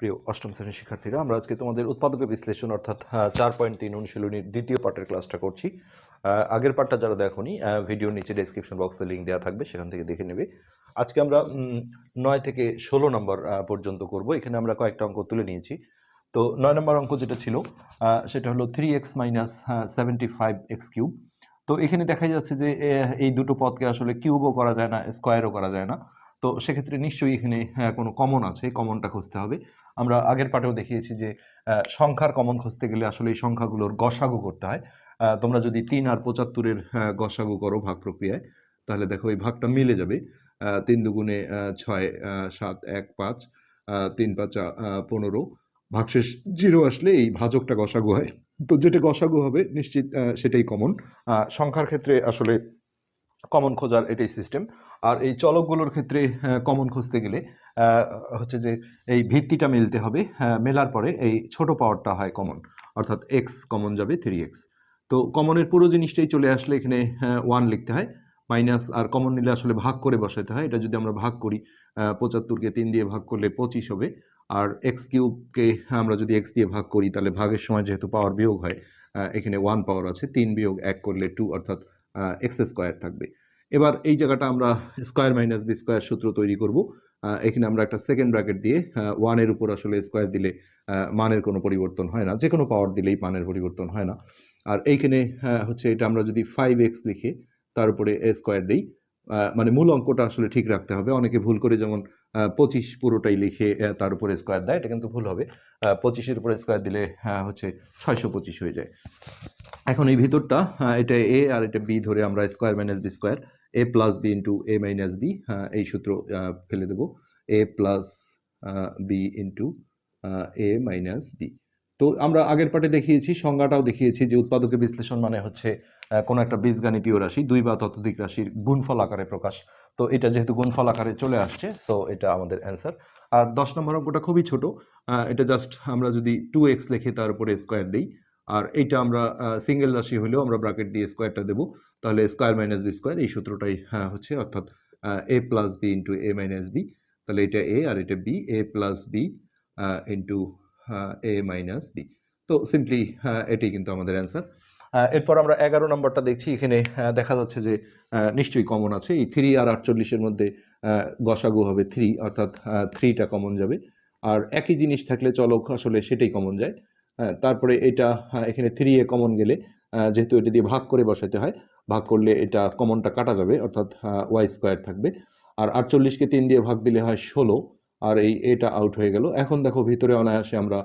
প্রিয় অষ্টম শ্রেণির শিক্ষার্থীরা, আমরা আজকে তোমাদের উৎপাদক বিশ্লেষণ অর্থাৎ চার পয়েন্ট তিন অনুশীলনীর দ্বিতীয় পার্টের ক্লাসটা করছি। আগের পার্টটা যারা দেখোনি ভিডিওর নিচে ডেসক্রিপশন বক্সে লিঙ্ক দেওয়া থাকবে, সেখান থেকে দেখে নেবে। আজকে আমরা নয় থেকে ষোলো নম্বর পর্যন্ত করব। এখানে আমরা কয়েকটা অঙ্ক তুলে নিয়েছি। তো নয় নম্বর অঙ্ক যেটা ছিল সেটা হলো three x minus seventy five x cube তো এখানে দেখা যাচ্ছে যে এই দুটো পদকে আসলে কিউবও করা যায় না স্কোয়ারও করা যায় না। তো সেক্ষেত্রে নিশ্চয়ই এখানে কোনো কমন আছে কমনটা খুঁজতে হবে। আমরা আগের পাটেও দেখিয়েছি যে সংখ্যার কমন খুঁজতে গেলে আসলে এই সংখ্যাগুলোর গসাগু করতে হয়। তোমরা যদি তিন আর পঁচাত্তরের গসাগু করো ভাগ প্রক্রিয়ায়, তাহলে দেখো এই ভাগটা মিলে যাবে। তিন দুগুণে ছয় সাত, এক, পাঁচ তিন, পাঁচ পনেরো। ভাগশেষ জিরো আসলে এই ভাজকটা গসাগু হয়। তো যেটা গসাগু হবে, নিশ্চিত সেটাই কমন সংখ্যার ক্ষেত্রে আসলে কমন খোঁজার এটাই সিস্টেম আর এই চলকগুলোর ক্ষেত্রে কমন খুঁজতে গেলে হচ্ছে যে এই ভিত্তিটা মিলতে হবে মেলার পরে এই ছোট পাওয়ারটা হয় কমন অর্থাৎ এক্স কমন যাবে থ্রি এক্স তো কমনের পুরো জিনিসটাই চলে আসলে এখানে ওয়ান লিখতে হয় মাইনাস আর কমন নিলে আসলে ভাগ করে বসাতে হয়। এটা যদি আমরা ভাগ করি পঁচাত্তরকে তিন দিয়ে ভাগ করলে পঁচিশ হবে। আর এক্স কিউবকে আমরা যদি এক্স দিয়ে ভাগ করি, তাহলে ভাগের সময় যেহেতু পাওয়ার বিয়োগ হয় এখানে ওয়ান পাওয়ার আছে, তিন বিয়োগ এক করলে টু অর্থাৎ এক্স স্কোয়ার থাকবে। এবার এই জায়গাটা আমরা স্কোয়ার মাইনাস বি স্কোয়ার সূত্র তৈরি করব। এখানে আমরা একটা সেকেন্ড ব্র্যাকেট দিয়ে ওয়ানের উপর আসলে স্কোয়ার দিলে মানের কোনো পরিবর্তন হয় না। যে কোনো পাওয়ার দিলেই মানের পরিবর্তন হয় না। আর এইখানে হচ্ছে এটা আমরা যদি ফাইভ এক্স লিখে তার উপরে এ স্কোয়ার দিই মানে মূল অঙ্কটা আসলে ঠিক রাখতে হবে। অনেকে ভুল করে যেমন পঁচিশ পুরোটাই লিখে তার উপরে স্কোয়ার দেয়। এটা কিন্তু ভুল হবে। পঁচিশের উপরে স্কোয়ার দিলে হচ্ছে ছয়শো পঁচিশ হয়ে যায়। এখন এই ভিতরটা এটা এ আর এটা বি ধরে আমরা square minus B square A plus B into A minus B এই সূত্র ফেলে দেবো। A plus B into A minus B তো আমরা আগের পাটে দেখিয়েছি, সংজ্ঞাটাও দেখিয়েছি যে উৎপাদকের বিশ্লেষণ মানে হচ্ছে কোনো একটা বীজগাণিতীয় রাশি দুই বা ততোধিক রাশির গুণফল আকারে প্রকাশ। তো এটা যেহেতু গুণফল আকারে চলে আসছে সো এটা আমাদের অ্যান্সার আর দশ নম্বর অঙ্কটা খুবই ছোট এটা জাস্ট আমরা যদি টু এক্স লেখে তার উপরে স্কোয়ার দিই আর এইটা আমরা সিঙ্গেল রাশি হলেও আমরা ব্র্যাকেট দিয়ে স্কোয়ারটা দেবো তাহলে স্কোয়ার মাইনাস বি স্কোয়ার এই সূত্রটাই হ্যাঁ, হচ্ছে অর্থাৎ A plus B into A minus B তাহলে এটা এ আর এটা B A plus B into A minus B তো সিম্পলি এটাই কিন্তু আমাদের অ্যান্সার এরপর আমরা এগারো নম্বরটা দেখছি। এখানে দেখা যাচ্ছে যে নিশ্চয়ই কমন আছে। এই থ্রি আর আটচল্লিশের মধ্যে গসাগু হবে থ্রি অর্থাৎ থ্রিটা কমন যাবে। আর একই জিনিস থাকলে চলক আসলে সেটাই কমন যায়। তারপরে এটা এখানে থ্রি এ কমন গেলে যেহেতু এটা দিয়ে ভাগ করে বসাতে হয়, ভাগ করলে এটা কমনটা কাটা যাবে, অর্থাৎ ওয়াই স্কোয়ার থাকবে। আর আটচল্লিশকে তিন দিয়ে ভাগ দিলে হয় ষোলো, আর এই, এটা আউট হয়ে গেল। এখন দেখো ভিতরে অনায়াসে আমরা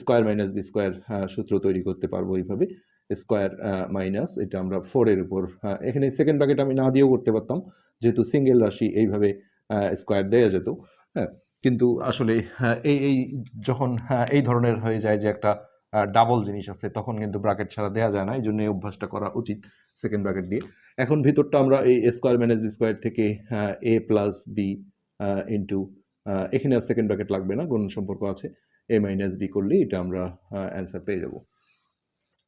স্কোয়ার মাইনাস বি স্কোয়ার সূত্র তৈরি করতে পারব এইভাবে। স্কোয়ার মাইনাস এটা আমরা ফোরের উপর আহ, এখানে সেকেন্ড ব্র্যাকেট আমি না দিয়েও করতে পারতাম যেহেতু সিঙ্গেল রাশি এইভাবে স্কোয়ার দেওয়া যেত হ্যাঁ কিন্তু আসলে হ্যাঁ, এই এই যখন হ্যাঁ, এই ধরনের হয়ে যায় যে একটা ডাবল জিনিস আছে তখন কিন্তু ব্র্যাকেট ছাড়া দেওয়া যায় না এই জন্য এই অভ্যাসটা করা উচিত সেকেন্ড ব্র্যাকেট দিয়ে। এখন ভিতরটা আমরা এই স্কোয়ার মাইনাস বি স্কোয়ার থেকে এ প্লাস বি ইন্টু এখানে আর সেকেন্ড ব্র্যাকেট লাগবে না গুণ সম্পর্ক আছে এ মাইনাস বি করলে এটা আমরা অ্যান্সার পেয়ে যাব।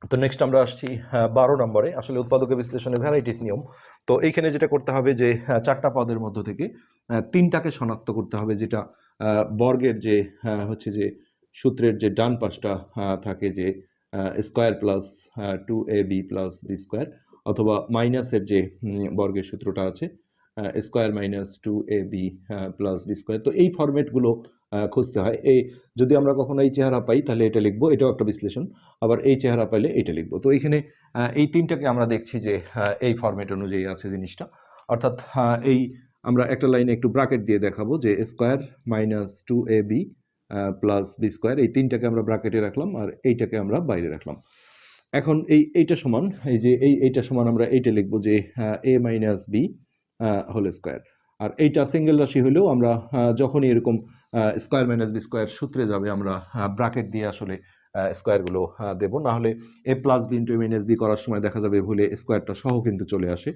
তো নেক্সট আমরা আসছি আহ, বারো নম্বরে। আসলে উৎপাদকের বিশ্লেষণে ভ্যারাইটিস নিয়ম। তো এইখানে যেটা করতে হবে যে আহ, চারটা পদের মধ্য থেকে তিনটাকে শনাক্ত করতে হবে যেটা বর্গের যে হচ্ছে যে সূত্রের যে ডান পাশটা থাকে যে square plus two A B plus B square অথবা মাইনাসের যে বর্গের সূত্রটা আছে square minus two A B plus B square তো এই ফরম্যাটগুলো খুঁজতে হয়। এই যদি আমরা কখনো এই চেহারা পাই, তাহলে এটা লিখব, এটাও একটা বিশ্লেষণ। আবার এই চেহারা পাইলে এটা লিখব। তো এইখানে এই তিনটাকে আমরা দেখছি যে এই ফরম্যাট অনুযায়ী আছে জিনিসটা। অর্থাৎ এই আমরা একটা লাইনে একটু ব্রাকেট দিয়ে দেখাবো যে square minus two A B plus B square এই তিনটাকে আমরা ব্রাকেটে রাখলাম আর এইটাকে আমরা বাইরে রাখলাম। এখন এই, এইটা সমান, এই যে এই, এইটা সমান আমরা এইটা লিখব যে A minus B whole square আর এইটা সিঙ্গেল রাশি হলেও আমরা যখনই এরকম স্কোয়ার মাইনাস বি স্কোয়ার সূত্রে যাবে আমরা ব্রাকেট দিয়ে আসলে স্কোয়ারগুলো দেবো। না হলে A plus B into minus B করার সময় দেখা যাবে ভুলে স্কোয়ারটা সহ কিন্তু চলে আসে।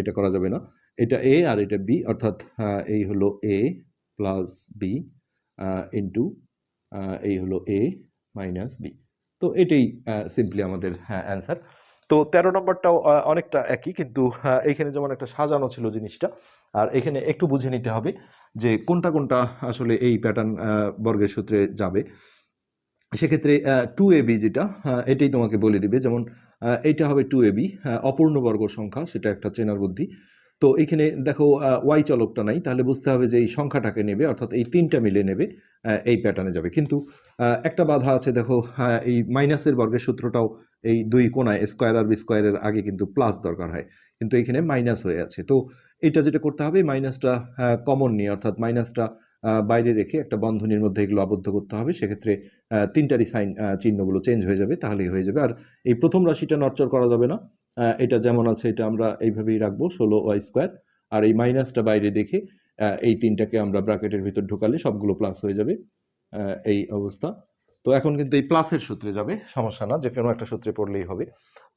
এটা করা যাবে না। এটা এ আর এটা বি অর্থাৎ এই হলো এ প্লাস বি ইন্টু এই হলো এ মাইনাস বি তো এটাই সিম্পলি আমাদের অ্যান্সার তো তেরো নম্বরটাও অনেকটা একই, কিন্তু এখানে যেমন একটা সাজানো ছিল জিনিসটা, আর এখানে একটু বুঝে নিতে হবে যে কোনটা কোনটা আসলে এই প্যাটার্ন বর্গের সূত্রে যাবে। সেক্ষেত্রে টু এ বি যেটা এটাই তোমাকে বলে দিবে, যেমন এইটা হবে টু এ বি অপূর্ণ বর্গ সংখ্যা, সেটা একটা চেনার বুদ্ধি। তো এখানে দেখো ওয়াই চলকটা নাই, তাহলে বুঝতে হবে যে এই সংখ্যাটাকে নেবে, অর্থাৎ এই তিনটা মিলে নেবে এই প্যাটার্নে যাবে। কিন্তু একটা বাধা আছে, দেখো এই মাইনাসের বর্গের সূত্রটাও এই দুই কোনায় স্কোয়ার আর বি স্কোয়ারের আগে কিন্তু প্লাস দরকার হয়, কিন্তু এখানে মাইনাস হয়ে আছে। তো এটা যেটা করতে হবে মাইনাসটা কমন নিয়ে, অর্থাৎ মাইনাসটা বাইরে রেখে একটা বন্ধনীর মধ্যে এগুলো আবদ্ধ করতে হবে, সেক্ষেত্রে তিনটারই সাইন চিহ্নগুলো চেঞ্জ হয়ে যাবে, তাহলেই হয়ে যাবে। আর এই প্রথম রাশিটা নড়চড় করা যাবে না এটা যেমন আছে এটা আমরা এইভাবেই রাখব ষোলো ওয়াই স্কোয়ার। আর এই মাইনাসটা বাইরে দেখে এই তিনটাকে আমরা ব্র্যাকেটের ভিতর ঢুকালে সবগুলো প্লাস হয়ে যাবে এই অবস্থা। তো এখন কিন্তু এই প্লাসের সূত্রে যাবে সমস্যা না যে কোনো একটা সূত্রে পড়লেই হবে।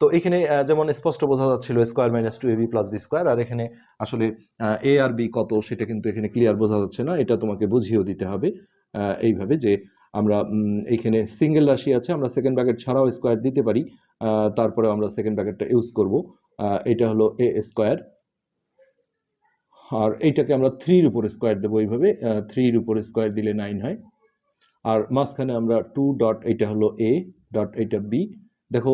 তো এখানে যেমন স্পষ্ট বোঝা যাচ্ছিল square minus two A B plus B square আর এখানে আসলে এ আর বি কত সেটা কিন্তু এখানে ক্লিয়ার বোঝা যাচ্ছে না এটা তোমাকে বুঝিয়েও দিতে হবে এইভাবে যে আমরা উম, এইখানে সিঙ্গেল রাশি আছে আমরা সেকেন্ড ব্র্যাকেট ছাড়াও স্কোয়ার দিতে পারি তারপরে আমরা সেকেন্ড ব্র্যাকেটটা ইউজ করব। এটা হলো এ স্কোয়ার আর এইটাকে আমরা থ্রির উপর স্কোয়ার দেবো এইভাবে। থ্রির উপর স্কোয়ার দিলে নাইন হয়। আর মাঝখানে আমরা টু ডট এইটা হলো এ ডট এইটা বি দেখো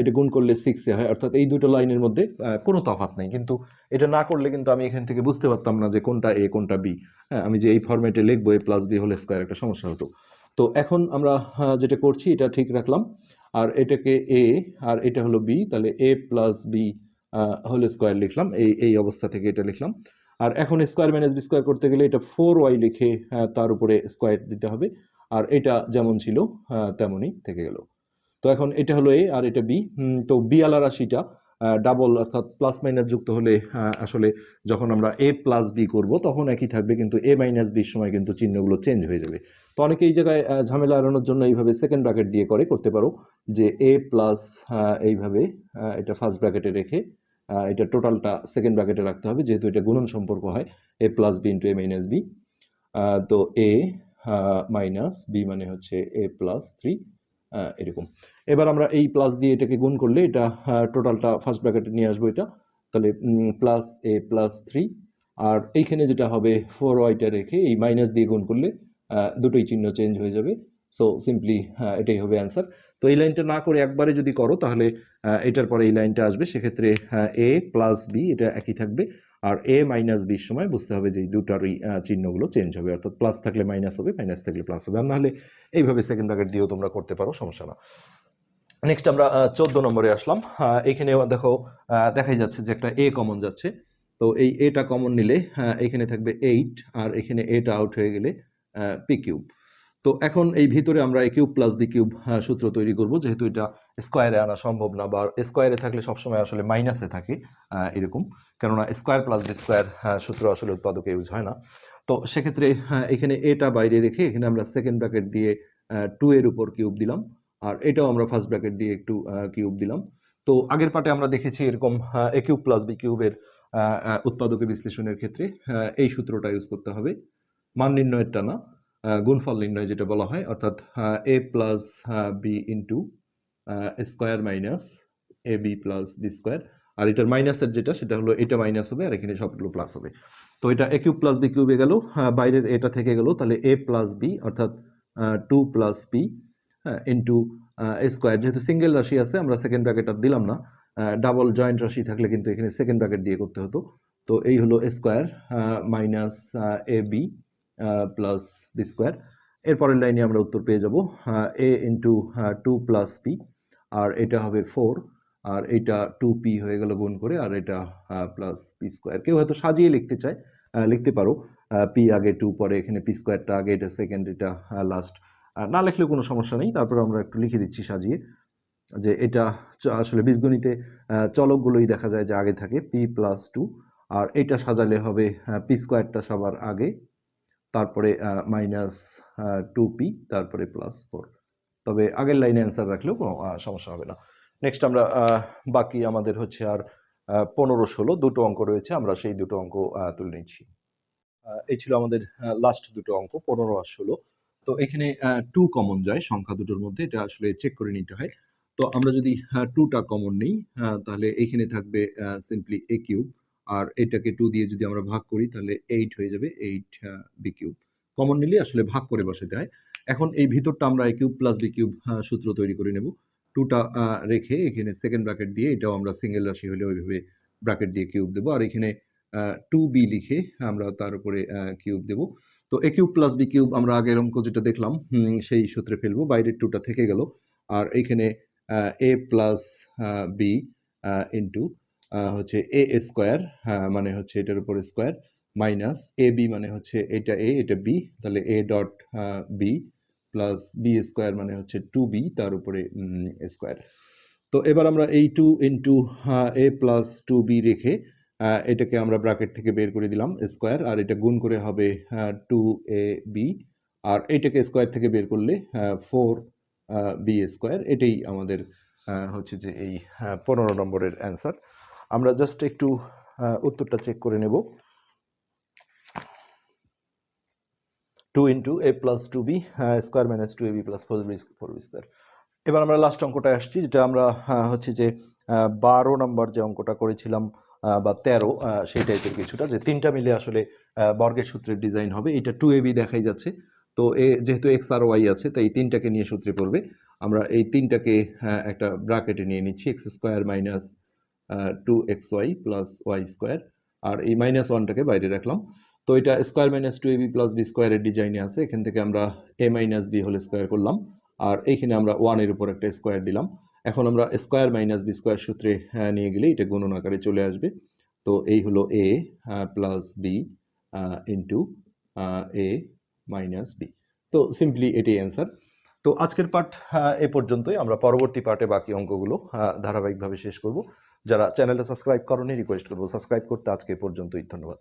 এটা গুণ করলে সিক্সে হয়। অর্থাৎ এই দুটো লাইনের মধ্যে কোনো তফাত নেই। কিন্তু এটা না করলে কিন্তু আমি এখান থেকে বুঝতে পারতাম না যে কোনটা এ কোনটা বি হ্যাঁ আমি যে এই ফরম্যাটে লিখব এ প্লাস বি হলে স্কোয়ার একটা সমস্যা হতো। তো এখন আমরা যেটা করছি, এটা ঠিক রাখলাম। আর এটাকে এ আর এটা হলো বি তাহলে A plus B whole square লিখলাম, এই এই অবস্থা থেকে এটা লিখলাম। আর এখন স্কোয়ার মাইনাস বি স্কোয়ার করতে গেলে এটা ফোর ওয়াই লিখে তার উপরে স্কোয়ার দিতে হবে। আর এটা যেমন ছিল তেমনই থেকে গেল। তো এখন এটা হলো এ আর এটা বি তো বি রাশিটা ডাবল অর্থাৎ প্লাস মাইনাস যুক্ত হলে আসলে যখন আমরা এ প্লাস বি করব, তখন একই থাকবে, কিন্তু এ মাইনাস বির সময় কিন্তু চিহ্নগুলো চেঞ্জ হয়ে যাবে। তো অনেকে এই জায়গায় ঝামেলা এড়ানোর জন্য এইভাবে সেকেন্ড ব্র্যাকেট দিয়ে করে, করতে পারো যে এ প্লাস এইভাবে এটা ফার্স্ট ব্র্যাকেটে রেখে এটা টোটালটা সেকেন্ড ব্র্যাকেটে রাখতে হবে, যেহেতু এটা গুণন সম্পর্ক হয় A plus B into A minus B তো এ মাইনাস বি মানে হচ্ছে এ প্লাস থ্রি এরকম। এবার আমরা এই প্লাস দিয়ে এটাকে গুণ করলে এটা টোটালটা ফার্স্ট ব্র্যাকেটে নিয়ে আসব এটা। তাহলে প্লাস এ প্লাস থ্রি আর এইখানে যেটা হবে ফোর ওয়াইটা রেখে এই মাইনাস দিয়ে গুণ করলে দুটোই চিহ্ন চেঞ্জ হয়ে যাবে। সো সিম্পলি এটাই হবে অ্যান্সার তো এই লাইনটা না করে একবারে যদি করো, তাহলে এটার পরে এই লাইনটা আসবে। সেক্ষেত্রে এ প্লাস বি এটা একই থাকবে। আর এ মাইনাস বির সময় বুঝতে হবে যে এই দুটারই চিহ্নগুলো চেঞ্জ হবে। অর্থাৎ প্লাস থাকলে মাইনাস হবে মাইনাস থাকলে প্লাস হবে। আর নাহলে এইভাবে সেকেন্ড ব্র্যাকেট দিয়েও তোমরা করতে পারো, সমস্যা না। নেক্সট আমরা চোদ্দ নম্বরে আসলাম। এখানে দেখো দেখাই যাচ্ছে যে একটা এ কমন যাচ্ছে। তো এই এটা কমন নিলে এখানে থাকবে এইট আর এখানে এটা আউট হয়ে গেলে পি কিউব তো এখন এই ভিতরে আমরা A cube plus B cube সূত্র তৈরি করব। যেহেতু এটা স্কোয়ারে আনা সম্ভব না বা স্কোয়ারে থাকলে সবসময় আসলে মাইনাসে থাকে এরকম। কেননা স্কোয়ার প্লাস বি স্কোয়ার সূত্র আসলে উৎপাদকে ইউজ হয় না। তো সেক্ষেত্রে আহ, এখানে এটা বাইরে রেখে এখানে আমরা সেকেন্ড ব্র্যাকেট দিয়ে টু এর উপর কিউব দিলাম। আর এটাও আমরা ফার্স্ট ব্র্যাকেট দিয়ে একটু কিউব দিলাম। তো আগের পার্টে আমরা দেখেছি এরকম এ কিউব প্লাস বি কিউবের উৎপাদকে বিশ্লেষণের ক্ষেত্রে এই সূত্রটা ইউজ করতে হবে। মান নির্ণয়েরটা না গুণফল নির্ণয় যেটা বলা হয় অর্থাৎ A plus B into square minus A B plus B square আর এটার মাইনাসের যেটা, সেটা হলো এটা মাইনাস হবে, আর এখানে সবগুলো প্লাস হবে। তো এটা এ কিউব প্লাস বি কিউবে গেল বাইরের এটা থেকে গেল, তাহলে এ প্লাস বি অর্থাৎ টু প্লাস বি হ্যাঁ ইন্টু স্কোয়ার যেহেতু সিঙ্গেল রাশি আছে, আমরা সেকেন্ড ব্র্যাকেট আর দিলাম না ডাবল জয়েন্ট রাশি থাকলে কিন্তু এখানে সেকেন্ড ব্র্যাকেট দিয়ে করতে হতো। তো এই হলো square minus A B plus B square এরপরের লাইনে আমরা উত্তর পেয়ে যাব A into two plus P আর এটা হবে ফোর আর এটা টু পি হয়ে গেল গুণ করে, আর এটা প্লাস পি স্কোয়ার কেউ হয়তো সাজিয়ে লিখতে চায় লিখতে পারো পি আগে টু পরে এখানে পি স্কোয়ারটা আগে, এটা সেকেন্ড এটা লাস্ট না লিখলেও কোনো সমস্যা নেই, তারপরে আমরা একটু লিখে দিচ্ছি সাজিয়ে, যে এটা আসলে বীজগণিতে চলকগুলোই দেখা যায় যে আগে থাকে পি প্লাস টু আর এটা সাজালে হবে পি স্কোয়ারটা সবার আগে, তারপরে মাইনাস টু পি তারপরে প্লাস ফোর তবে আগের লাইনে অ্যান্সার রাখলেও কোনো সমস্যা হবে না। নেক্সট আমরা বাকি আমাদের হচ্ছে আর পনেরো ষোলো দুটো অঙ্ক রয়েছে, আমরা সেই দুটো অঙ্ক তুলে নিচ্ছি। এই ছিল আমাদের লাস্ট দুটো অঙ্ক, পনেরো আর ষোলো। তো এখানে টু কমন যায়, সংখ্যা দুটোর মধ্যে, এটা আসলে চেক করে নিতে হয়। তো আমরা যদি টুটা কমন নিই তাহলে এখানে থাকবে সিম্পলি এ কিউব আর এটাকে টু দিয়ে যদি আমরা ভাগ করি, তাহলে এইট হয়ে যাবে এইট বি কিউব কমন নিলে আসলে ভাগ করে বসাতে হয়। এখন এই ভিতরটা আমরা A cube plus B cube সূত্র তৈরি করে নেব। টুটা রেখে এখানে সেকেন্ড ব্র্যাকেট দিয়ে এটাও আমরা সিঙ্গেল রাশি হলে ওইভাবে ব্র্যাকেট দিয়ে কিউব দেবো। আর এখানে টু বি লিখে আমরা তার উপরে কিউব দেবো। তো A cube plus B cube আমরা আগের অঙ্ক যেটা দেখলাম সেই সূত্রে ফেলব। বাইরের টুটা থেকে গেল। আর এইখানে এ প্লাস বি ইন্টু হচ্ছে এ স্কোয়ার মানে হচ্ছে এটার উপরে স্কোয়ার মাইনাস এ বি মানে হচ্ছে এটা এ এটা বি তাহলে A dot B plus B square মানে হচ্ছে টু বি তার উপরে স্কোয়ার তো এবার আমরা এই two into A plus two B রেখে এটাকে আমরা ব্র্যাকেট থেকে বের করে দিলাম স্কোয়ার আর এটা গুণ করে হবে টু এ বি আর এটাকে স্কোয়ার থেকে বের করলে ফোর বি স্কোয়ার এটাই আমাদের হচ্ছে যে এই পনেরো নম্বরের অ্যান্সার আমরা জাস্ট একটু উত্তরটা চেক করে নেব। Two into A plus two B square minus two A B plus four B four B square এবার আমরা লাস্ট অঙ্কটা আসছি, যেটা আমরা হচ্ছে যে বারো নম্বর যে অঙ্কটা করেছিলাম বা তেরো সেই টাইপের কিছুটা, যে তিনটা মিলে আসলে বর্গের সূত্রের ডিজাইন হবে। এটা টু এ বি দেখাই যাচ্ছে। তো এ যেহেতু এক্স আর ওয়াই আছে, তাই তিনটাকে নিয়ে সূত্রে পড়বে। আমরা এই তিনটাকে একটা ব্র্যাকেটে নিয়ে নিচ্ছি X square minus two X Y plus Y square আর এই মাইনাস ওয়ানটাকে বাইরে রাখলাম। তো এটা square minus two A B plus B স্কোয়ারের ডিজাইনে আছে, এখান থেকে আমরা A minus B whole square করলাম, আর এইখানে আমরা ওয়ানের উপর একটা স্কোয়ার দিলাম। এখন আমরা স্কোয়ার মাইনাস বি স্কোয়ার সূত্রে নিয়ে গেলে এটা গুণন আকারে চলে আসবে। তো এই হলো A plus B into A minus B তো সিম্পলি এটাই অ্যান্সার তো আজকের পাঠ এ পর্যন্তই। আমরা পরবর্তী পার্টে বাকি অঙ্কগুলো ধারাবাহিকভাবে শেষ করব। যারা চ্যানেলটা সাবস্ক্রাইব করনি রিকোয়েস্ট করব। সাবস্ক্রাইব করতে আজকে পর্যন্তই। ধন্যবাদ।